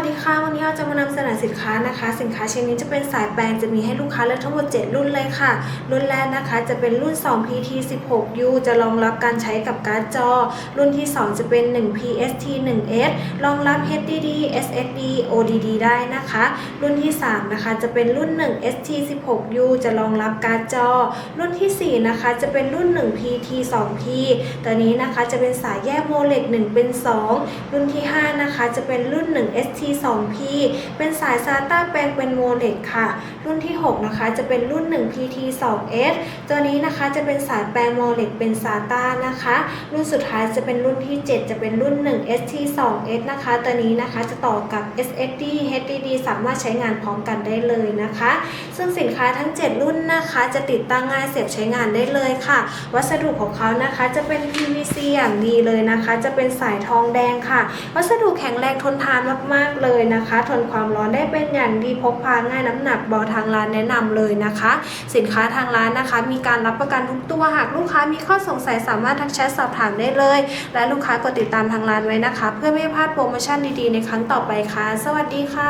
สดีค่ะ วันนี้เราจะมานำเสนอสินค้านะคะ สินค้าชิ้นนี้จะเป็นสายแปลงจะมีให้ลูกค้าเลือกทั้งหมด 7 รุ่นเลยค่ะ รุ่นแรกนะคะ จะเป็นรุ่น 2 PT 16 U จะรองรับการใช้กับการ์ดจอ รุ่นที่ 2 จะเป็น 1 PST 1S รองรับ HDD SSD ODD ได้นะคะ รุ่นที่ 3 นะคะ จะเป็นรุ่น 1 ST 16 U จะรองรับการ์ดจอ รุ่นทีสี่4 นะคะ จะเป็นรุ่น 1 PT 2P ตัวนี้นะคะจะเป็นสายแยกโมเลก1เป็น 2 รุ่นที่ 5 นะคะ จะเป็นรุ่น 1 ST 2P เป็นสาย SATA แปลงเป็นโมเลกค่ะ รุ่นที่ 6 นะคะ จะเป็นรุ่น 1 PT 2S ตัวนี้นะคะจะเป็นสายแปลงโมเลกเป็น SATA นะคะ รุ่นสุดท้ายจะเป็นรุ่นที่ 7 จะเป็นรุ่น 1 ST 2S นะคะ ตัวนี้นะคะจะต่อกับ SSD HDD สามารถใช้งานพร้อมกันได้เลยนะคะ ซึ่งสินค้าทั้ง 7 รุ่นนะคะจะติดตั้งง่ายเสียบใช้งานได้เลยค่ะ วัสดุของเขานะคะจะเป็น PVC อย่างดีเลยนะคะ จะเป็นสายทองแดงค่ะ วัสดุแข็งแรงทนทานมากๆเลยนะคะ ทนความร้อนได้เป็นอย่างดีพกพาง่ายน้ำหนักเบาทางร้านแนะนำเลยนะคะ สินค้าทางร้านนะคะ มีการรับประกันทุกตัวหากลูกค้ามีข้อสงสัยสามารถทักแชทสอบถามได้เลย และลูกค้ากดติดตามทางร้านไว้นะคะ เพื่อไม่พลาดโปรโมชั่นดีๆในครั้งต่อไปค่ะ สวัสดีค่ะ